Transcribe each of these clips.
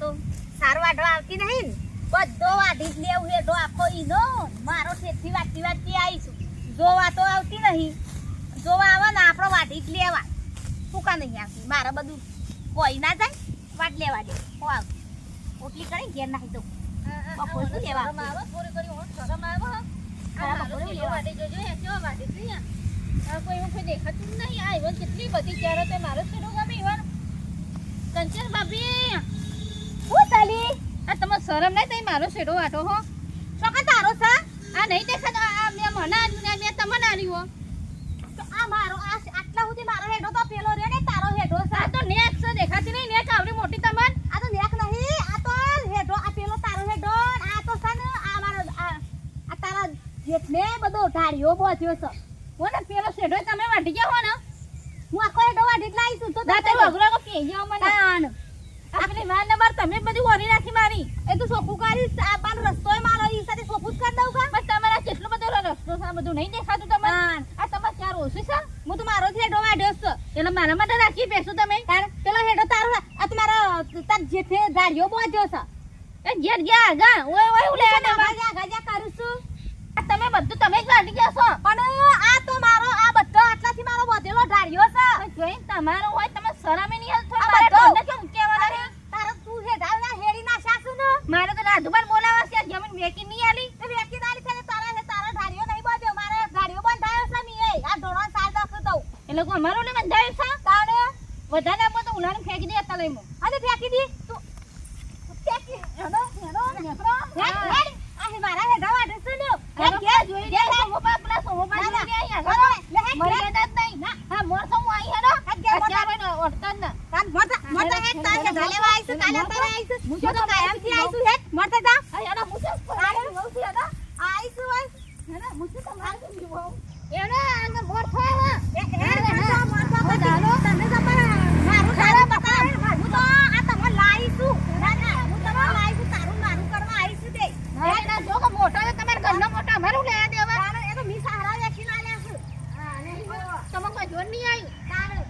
તો સાર વાઢવા આવતી નહીં ને? બધો વાઢી જ લેવું હેઠો આખો ઈનો મારો ઠેઠથી વાટતી વાટતી આવીશું જોવા તો આવતી નહીં. જોવા આવે ને આપણો વાઢી જ લેવા. ફૂકા નહીં આવતી મારે બધું કોઈ ના જાય વાટ લેવા દે. હું આવ. ઓટલી કરી ઘેર નાખી દઉં. બપોર શું લેવા આવે, થોડી ઘણી હોશ શરમ આવે, હો. હા, કેટલી બધી ચારો તે મારો પેલો ગમે. કંચન ભાભી, હું ચાલી આ તમારે શરમ નહીં થઈ મારો શેડો વાટો હો? ચોકા તારો છે? આ નહીં દેખાતો આ મેં મને આલ્યું ને મેં તમને આલ્યું તો આ મારો આ આટલા સુધી મારો હેડો તો પેલો રે ને તારો હેડો છે. આ તો નેક છે દેખાતી નહીં નેક આવડી મોટી તમને? આ તો નેક નહીં આ તો હેડો આ પેલો તારો હેડો આ તો છે ને આ મારો આ તારા જેઠને બધો ઢાળિયો બોધ્યો છે. હો ને પેલો શેડો તમે વાટી ગયા હો ને? હું આખો હેડો જ લાવી છું તો દાંતે વગરો કે પી ગયો મને તાણમાં નંબર તમે બધી ઓરી નાખી મારી. એ તો સોકું કરીશ આ પાન એ મારો ઈ સાથે સોકું જ કરી દઉં કા બસ તમારા કેટલો બધો રસ્તો છે બધું નહીં દેખાતું તમને. આ તમારે ચાર ઓછું છે? હું તો મારો જ હેડો વાઢ્યો છે. એટલે મારા માટે રાખી બેસું તમે. કારણ પેલો હેડો તારો. આ તમારો મારો તાર જેઠે ગાડીઓ બોજ્યો છે. એ ઘેર ગયા ગા ઓય ઓય ઉલે ગાજા ગાજા કરું છું. તમે બધું તમે જ વાટી ગયા છો. પણ આ તો મારો આ બધો આટલાથી મારો બધેલો ઢાળ્યો છે. પણ જોઈને તમારો હોય તમે શરમે નહીં આ મારે બધો. કેમ મારે તો રાધુબાન બોલાવા છે. જમીન વેકી નહીં આલી. તો વેકી દાલી છે તારા છે તારા ઢાળિયો નહીં બોધ્યો મારે ઢાળિયો થાય છે મી એ. આ ધોરણ સાલ દખ દઉં એટલે કોઈ અમારો ને બંધાયું છે? તારે વધારે આપો તો ઉલાને ફેંકી દે તલે મો અને ફેંકી દી. તું ફેંકી. હેડો હેડો નેકરો હેડ હેડ. આ મારા હેડા વાડે છે ને હેડ ઘેર જોઈ લે ના ના, લે ના. અહીંયા લે, હેડ, મર્યાદા જ નહીં હા મોર તો હું આઈ હેડો. હેડ ઘેર મોટા. અત્યારે ને ના. કાન મોટા મોટા હેડ. તાર કે ઢાલેવા આઈશું કાલે તારે આઈસ હું તો કાયમથી આઈશું હેડ મોટા જા આ યાર મુસે તારે બહુ છે હેડો આઈશું હોય હેડો મુસે તો માર તો જીવો એનો આને મોર થાય હા એ હેડ મોટા મોટા બતાવો તને તો પણ મારું તારા બતાવ હું તો આ તમને લાઈશું ના ના હું તમને લાઈશું તારું મારું કરવા આઈશું તે ના ના જો કે મોટો છે તમારા ઘરનો મોટો અમારું લેવા દેવા તારે એ તો મી સહારા વેચી ના લેશું હા નહીં બોલો તમે કોઈ જોન નહીં આવ્યું તારે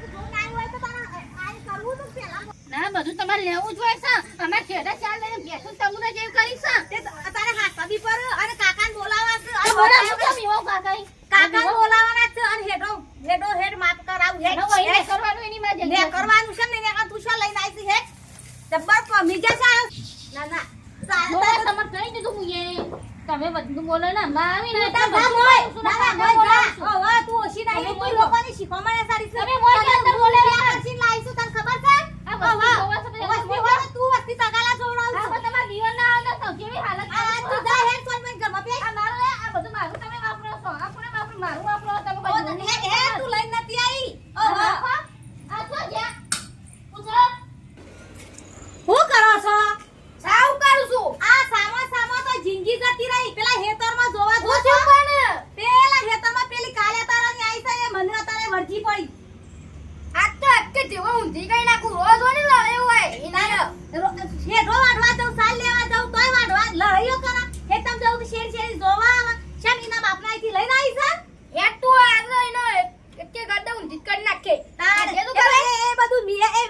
તું જો ના હોય તો તારે આઈ કરવું તો પેલા ના બધું તમારે લેવું જ હોય છે અમારે છેડા ચાલ લઈને બેસું તમને જેવું કરીશ તે તો તારે હાથ બી પર અને કાકાને બોલાવા છે અને બોલા બોલાવા શું કેમ એવો કાકાઈ કાકાને બોલાવાના છે અને હેડો હેડો હેડ માપ કરાવું હેડ એનો વહી ને હેડ. કરવાનું એની માં લે જગ્યા કરવાનું છે ને ને તું શું લઈને આવી છે જબ્બર પમી જશે ના ના બોલા તારે તમારે કહી દીધું હું એ તમે બધું બોલો ને માં આવી ને તમે જા મોય ના ને મોય જા બોલાવશું. હવે તું ઓછી ના તું બોલો. લોકોની શીખવામણ સારી છે તમે મોય અંદર બોલાવ્યા? પછી લાવીશું તને ખબર છે આ વસ્તુ હવે, જોવા છે પછી વસ્તી અંદર હોય તો તું વસ્તી તગાલા આ જોવડાવશું. બધા તમારા જીવન ના આવે તો કેવી હાલત આ થાય તું જા હેડ કોલ મેં ઘરમાં પે. આ મારું એ, આ બધું મારું તમે વાપરો છો આ કોને વાપરો મારું વાપરો તમે ઓ, કોઈ જોન હેડ નહીં હેડ તું લઈને નથી આવી ઓહો. આ તો જ્યાં પૂછો હું કરો છો સાવ કરું છું આ સામા સામા તો જિંદગી જતી રહી પેલા હેતરમાં જોવા જો છો પેલા હેતરમાં પેલી કાળિયા તારાની આઈ છે એ મને અત્યારે વળગી પડી આ તો અટકે જેવો ઊંધી ગઈ નાખું રોજ વળી લડાઈ હોય એના રો- હેઠો વાઢવા જાઉં સાલ લેવા જાઉં તોય વાઢવા લડાઈઓ કરા હેતમ જાઉં તો શેર શેરી જોવા આવે શેમ એના બાપના અહીંથી લઈને આવી છે એક તું આગળ એનો કે ગડ્ડા ઊંધી કરી નાખે તાર એ તો એ એ બધું મી એ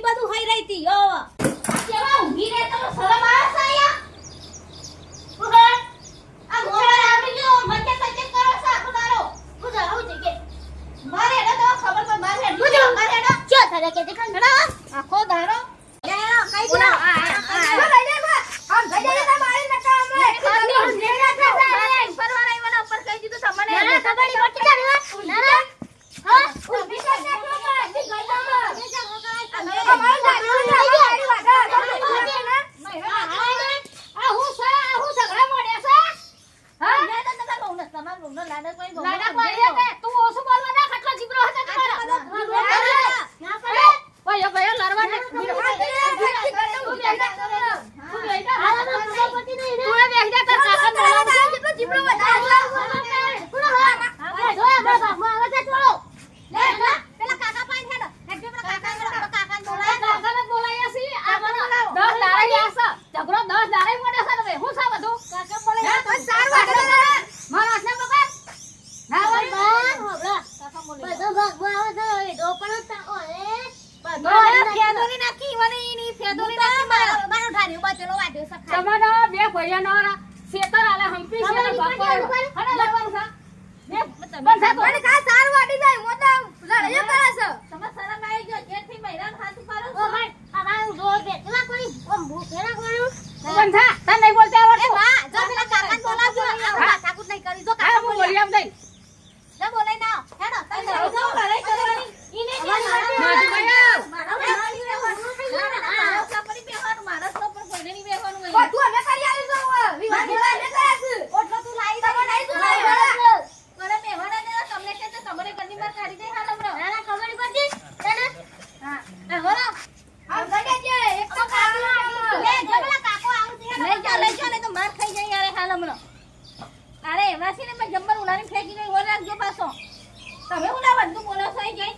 મી બધું હઈ રહી હતી ઓ કેવા ઊંઘી રહે તો શરમ આવે છે અહીંયા ઉગર આ મોબાઈલ આવડી ગયો મચે મચે કરો છે આખો દારો ઉગર આવું જઈએ મારે એનો તો ખબર પર મારે એનો મારે એનો ચો થારે કે દેખાણ ઘણા આખો દારો લે કઈ બોલા, જા આ, આ, આ. લઈ લે બા આમ જઈ જઈ તા મારી નકા અમે ઉપર વાળા એવાના ઉપર કહી દીધું તમને ના, ના, ખબર નહીં પડતી તારી વાત. ના, ના. હા ઊભી કર દે તું મને. ઊભી કર દે મને. અમે અમારું ગાડીનું લઈ ગયા. મારી વાત. આ હું છે આ હું ઝઘડા મોડ્યા છે હા ના ના ના બહુ નસ તમાર બહુ નસ લાડા કોઈ બહુ લાડા કોઈ હે તે. તું ઓછું બોલવા ના ખટલો જીબરો હતો તમારો ના પડે. ના પડે. ભાઈઓ ભાઈઓ લડવા ને તું બેઠા કરો. તું બેઠા હા ના પતિ નહીં રે તું બેઠા કર કાકા બોલાવ જેટલો જીબડો વધારે. હા જોયા મારા બાપમાં આવે છે ચોળો લે, લે. પેલા કાકા પાસે હેડ. હેડ પેલા કાકા ને બોલાવો. કાકાને બોલાવો. કાકાને બોલાયા છે આ મને દસ દાડા ગયા છે ઝઘડો દસ દાડા મોડે છે ને હું છે બધું કાકા બોલાવો. તો સારું વાગે. મારા હાથને પકડ ના વળી શેતર આલે હંપી છે ને બાપો આવ્યો. હને લાવવાનું છે? બે, તમે પણ સાહેબ, સાર વાટી જાય, હું તો કરે છે. તમે શરમ આવી ગયો જેથી મહિલાને હાથ પાડો ઓ. ભાઈ, જો બેઠેલા કોઈ, ઓમ. બંધ થા, તને નહીં બોલતા એ આવડતું? બા, જો પેલા કાકાને બોલાવજો. આ હું માથાકૂટ નહીં કરી. જો હા, કાકા હું બોલ્યા. બોલી આમ દઈ. જા બોલાઈને આવો. હેડો, તમે જાઓ, જાઓ. જાઓ, લડાઈ કરવાની. ઈને અમારી નહીં માટે મારું ભાઈ. મારા ભાઈ રહેવાનું થઈ ગયું ને. મારા ઉપર નહીં બેહવાનું, મારા ઉપર કોઈને નહીં બેહવાનું હોય. બધું અમે કરી આલીશું હવે. વિવાહ વિવાહ અમે કર્યા છે. ઓટલો તું લાવી દે, બનાવી દે, લાવી દે. કોને બેહવાના નહીં, તમને કહે છે, તમારે ઘરની બહાર કાઢી દે, હાલ હમણાં. ના, ના, ખબર પડી? તને? હા, હા, બોલો. આમ કરી દેજે. એક તો કાકો આવી. લે, જો પેલા કાકો આવું છે. લઈ જાઓ, લઈ જાઓ, નહીં તો માર હમણાં. અરે છે ને મેં જમવાનું ઉડાડીને ફેંકી ગઈ ઓર રાખજો પાછો. તમે હું ના બધું બોલો છો એ જઈ.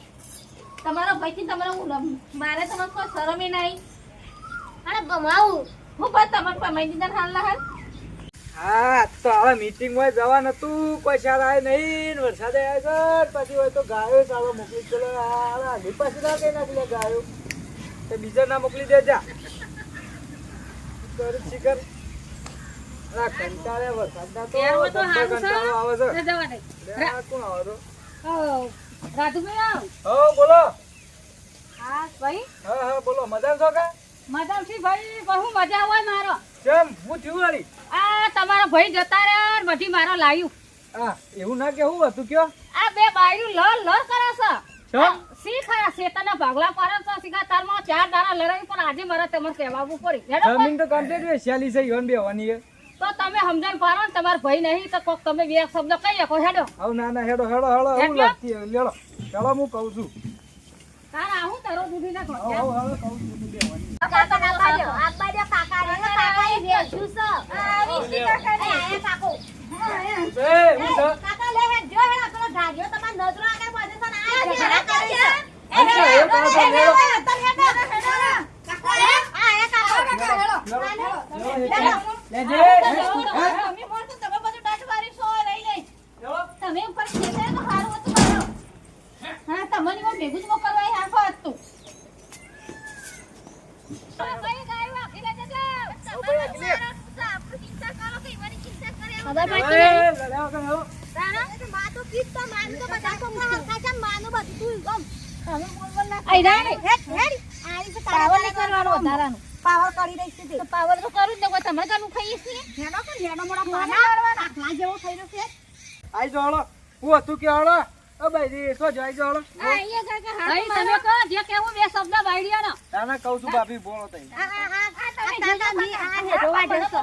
તમારો ભાઈથી તમારો હું મારે તમને કોઈ શરમે નહીં. અરે ભમાવું. હું પણ તમને પમાઈ દીધા હાલ હાલ. હા, તો હવે મીટિંગમાં જવાનું હતું. કોઈ સાર આવે નહીં. વરસાદ આવ્યો છે. પછી હોય તો ગાયો ચાલો મોકલી ચલો હાલી પાછી ના કઈ નાખી લે ગાયો. તો બીજા ના મોકલી દેજા. કર શિખર. કંટાળે વરસાદના તો તો જબ્બર હારું છે. કંટાળો આવે છે. જવા દે કોણ આવે છે? રાજુભાઈ આવ. હો બોલો. હા ભાઈ? હા હા બોલો. મજા છો કા? મજામથી ભાઈ બહુ મજા હોય મારો. કેમ? હું થયું વાળી? આ તમારો ભાઈ જતા રહ્યા બધી મારો લાયું. એવું ના કેવું હતું કયો? આ બે બાયરું લર લર કરે છે. ચમ? શી ખરા? શેતાના ભાગલા પડે છે. શીખા તારમાં ચાર દાણા લડાઈ પણ આજે મારે તમને કહેવાવું પડી. જમીન તો કમ્પ્લીટ છે યોન બેવાની તો તમે સમજણ પાડો ને તમારો ભાઈ નહીં તો કોક તમે બે શબ્દ કહી શકો હેડો આવ ના ના હેડો હેડો હેડો હું હેડો. લાગતી. લેડો ચાલો હું કહું છું તારા આવું તારો દૂધી નાખો આવ આવ આવ કહું છું દેવાની કાકા કાકા જો. આબા જો કાકા રે. કાકા એ બેઠું છે. આવી શી કાકા એ આયા કાકો. એ, હું કાકા લે હેડ જો હેડો પેલો ઢાગ્યો તમાર નજરો આગળ પડે છે ને આ જે અચ્છા, છે. અચ્છા, એ પાછો એ લેડો. હેડ, તમે હેડ, હેડ, હેડ. કાકા રે. આ આયા કાકો. લેડો, લેડો, લેડો. લેજે. તમે બોલ તો તમે બધું દાંત વાળી છો રહી નહીં લેડો. તમે ઉપર ખેતર તો સારું હતું મારો હા તમને એમાં ભેગું જ મોકલવા એ હાફો હતું કઈ ગાયું આખી લેજે જાઓ. ભાઈ, આખી લે. આપણું ચિંતા કરો કે એવાની ચિંતા કરે એમ ખબર એ, પડતી નહીં. લેડો, લેડો. તારા? એ તો માં તો કીધ તો માનું તો બધા છોકરા હરખા છે ને માનું બધું તું આમ. તમે બોલ બોલ ના કરો. આઈ રાણી. હેડ, હેડ. આ રીતે તારા પાવર કરી રહી છે તે. તો પાવર તો કરું જ ને કોઈ તમારે કાનું ખાઈએ છીએ હેડો કે હેડો મોડા પાના. આટલા જેવો થઈ રહ્યો છે. આઈ જાઓ, હળો. હું હતું કે હળો. ઓ ભાઈ, જી, શું જાય છે, હળો? ભાઈ તમે કહો જે કેવું બે શબ્દ વાયડિયાનો ના, ના, કહું છું, ભાભી, બોલો તઈ. આ, આ, આ, આ તાતા મી, આ હેડો છે.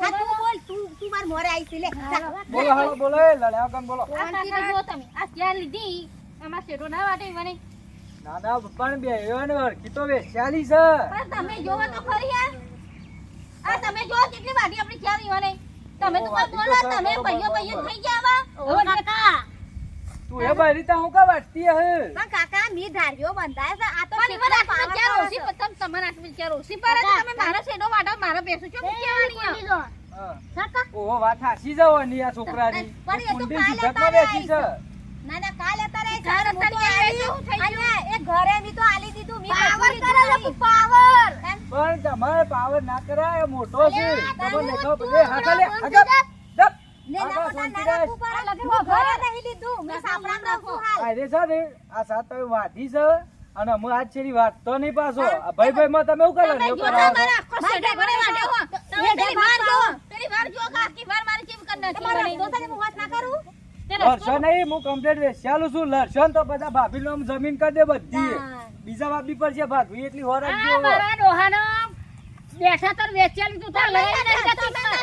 હા, તું બોલ, તું તું માર મોરે આઈસી લે. બોલો, હળો, બોલો, એ, લડ્યા વગર બોલો. કાકા જુઓ તમે. આ ક્યાં લીધી. આમાં શેઠો ના વાટે મને. ના, ના, પણ બે એવાને વાર કીતો બે. વેચાલી છે. પણ તમે જોવો તો ખરી યાર. આ તમે જો કેટલી વાડી આપણી ક્યાં ઈવાને તમે તો કોઈ બોલો તમે ભઈયો ભઈયો થઈ ગયા ઓ કાકા. તું એ બારી તા હું કા વાટતી હે? પણ કાકા મી ધાર્યો બંધાય છે. આ તો પણ મને આટલું ક્યાં ઓછી પતંગ તમારે આટલું ક્યાં ઓછી પર તમે મારા શેડો વાડા મારા બેસો છો કેવાની હા. કાકા ઓહો, વાત હાચી જવાની આ છોકરાની. તો કુંડી કાલે માં બેસી છે. ના ના કાલે તારે હું તો તારે થઈ ગયું? એ ઘરે મી તો આલી દીધું મી પાવર કરે નહીં. પાવર પણ તમારે પાવર ના કરાય એ મોટો છે ખબર ને ખબર એ હાથા લે આગળ જા. ને ના મોટા શાંતિ નાના રાખ. હું ઘરે ઘરે. નહીં લીધું મે સાપડા નાખો. નાખું હાલ. આ રે છે ને આ સાત તો વાધી છે અને હું આજ છેરી વાત તો નહીં પાછો ભાઈ ભાઈ માં તમે એવું કરો ને એવું કરો તમારા આખો શેઠો ઘરે વાટ્યો હો. તમે પેલી વાર જો પેલી વાર જો કે વાર મારી ચીમ કરી નાખી તમારો મને. ધંધો છે ને હું વાત ના કરું? લડશો નહીં હું કમ્પ્લેટ વેચાલું છું લડશો તો બધા ભાભી નું જમીન કરી દે બધી. બીજા ભાભી પર છે ભાગવી એટલી હોર મારા ડોહાનો બેઠા લઈ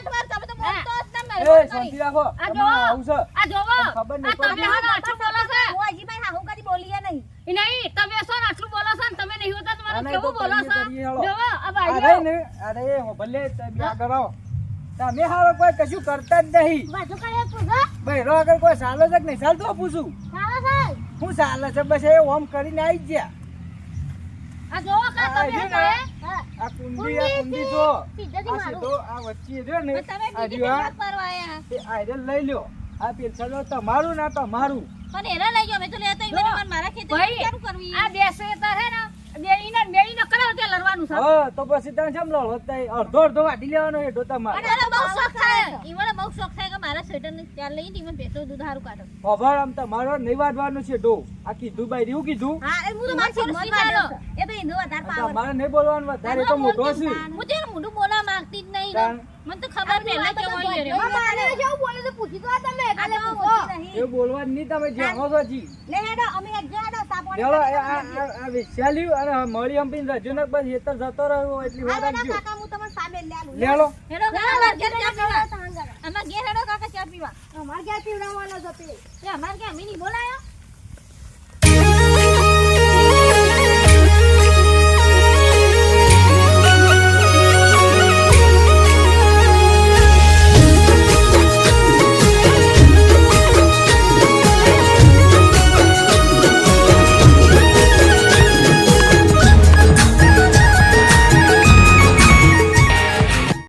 તમે તો બોલતો જ ના એ મારી. શાંતિ રાખો. આ તમારે આ જોવો. ખબર નહીં તમે પડતી. હાલો આટલું બોલો છો હું હજી ભાઈ હાહુ કદી બોલીએ નહીં ઈ નહીં તમે છો ને આટલું બોલો છો ને તમે નહીં હોતા ના, તમારું ના, એ તો કેવું બોલો છો. જોવો આ અરે ને અરે હો ભલે તમે આગળ આવો. તમે હારો કોઈ કશું કરતા જ નહીં. બાજુ કરે પૂછો ભાઈ આગળ કોઈ સાલો છે કે નહીં? સાલ તો પૂછું. સાલો સાહેબ હું ચાલે છે બસ એ ઓમ કરીને આવી ગયા. આ જોવો કા તમે આ કુંડી આ કુંડી જો. આ મારું. સીધો આ વચ્ચે જો ને આ જો આ, લઈ લ્યો. આ પેન્સિલો તમારું ના તમારું. પણ એને લઈ ગયો મેં તો લેતો ઈ મને મારા ખેતર કરવી આ બેસે તાર હે ને. બેહીને બેહીને કરાવો ત્યાં લડવાનું છે હા તો પછી તને કેમ લડો અડધો અડધો વાટી લેવાનો બહુ શોખ થાય. ઈવોને બહુ શોખ થાય કે મારા સ્વેટર ને ત્યાં લઈને ઈવન ભેંસો દૂધ હારું કાઢો. ખબર આમ તમારો નહીં વાટવાનું છે ડો આ કીધું બાઈ રહ્યું કીધું? હા એ હું તો મારી. એ તો એનો વધારે પાવર નહીં બોલવાનું વધારે તો મોટો છે. હું તેને મોઢું બોલવા માંગતી જ નહીં મને તો ખબર પહેલા કેવો હોય રે. મારે જેવું બોલે તો પૂછી તો તમે કાલે પૂછો. ઓછી નહીં. એ બોલવાનું નહીં તમે જાણો છો જી. લે હેડો અમે એક કરી આ. આ- આ અને મળી હંપીને રજૂ ને બસ હેતર જતો રહ્યો એટલી વાર રાખજો કાકા, હું તમાર સામે લઈ આલું. લે લો હેડો ઘરે ઘેર ચા પીવા. અમાર ઘેર હેડો કાકા ચા પીવા અમાર ક્યાં પીવડાવવાનો છે તે એ અમાર કે મિની બોલાયો